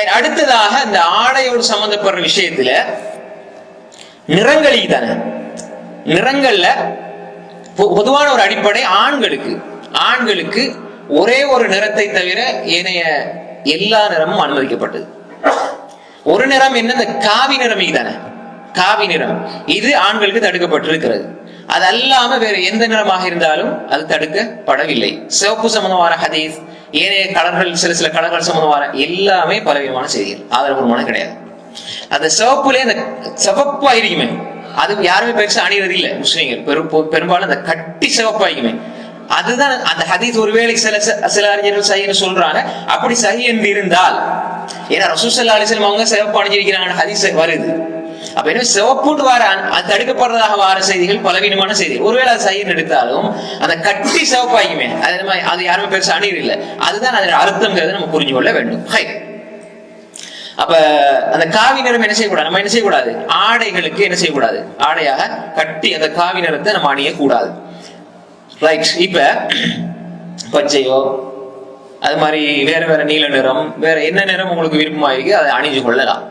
அடுத்ததாக இந்த ஆடையோடு சம்பந்தப்படுற விஷயத்துல நிறங்களி தானே? நிறங்கள்ல பொ- பொதுவான ஒரு அடிப்படை ஆண்களுக்கு. ஆண்களுக்கு ஒரே ஒரு நிறத்தை தவிர ஏனைய எல்லா நிறமும் அனுமதிக்கப்பட்டது. ஒரு நிறம் என்ன? இந்த காவி நிறம் தானே? காவி நிறம். இது ஆண்களுக்கு தடுக்கப்பட்டிருக்கிறது. அது அல்லாம வேற எந்த நிறமாக இருந்தாலும் அது தடுக்கப்படவில்லை. சிவப்பு சம்பந்தமான ஹதீஸ் ஏனைய கலர்கள் சில சில கடல்கள் சம்பந்தமான எல்லாமே பலவிதமான செய்திகள். ஆதாரபூர்வமான கிடையாது. அந்த சிவப்புலேயே அந்த சிவப்பா இருக்குமே அது யாருமே பெருசா அணிகிறது இல்லை முஸ்லீம்கள். பெரும் பெரும்பாலும் அந்த கட்டி சிவப்பா இருக்குமே அதுதான் அந்த ஹதீஸ் ஒருவேளை சில சில அறிஞர்கள் சஹின்னு சொல்றாங்க. அப்படி சஹி என்று இருந்தால் ஏன்னா ரசூசல்லா அலிஸ்லாம் அவங்க சிவப்பு அணிஞ்சிருக்கிறாங்க ஹதீஸ் வருது. அப்ப என்ன சிவப்புண்டு வாரான் அது தடுக்கப்படுறதாக வார செய்திகள் பலவீனமான செய்தி. ஒருவேளை அது சைன் எடுத்தாலும் அந்த கட்டி சிவப்பாயுமே அது நம்ம அது யாருமே பெருசா அணியில் இல்லை அதுதான் அதன் அர்த்தங்கிறத நம்ம புரிஞ்சு கொள்ள வேண்டும். ஹை. அப்ப அந்த காவி நிறம் என்ன செய்யக்கூடாது? நம்ம என்ன செய்யக்கூடாது? ஆடைகளுக்கு என்ன செய்யக்கூடாது? ஆடையாக கட்டி அந்த காவி நிறத்தை நம்ம அணியக்கூடாது. ரைட் இப்ப பச்சையோ அது மாதிரி வேற வேற நீல நிறம் வேற என்ன நிறம் உங்களுக்கு விருப்பமா இருக்கு? அதை அணிஞ்சு கொள்ளலாம்.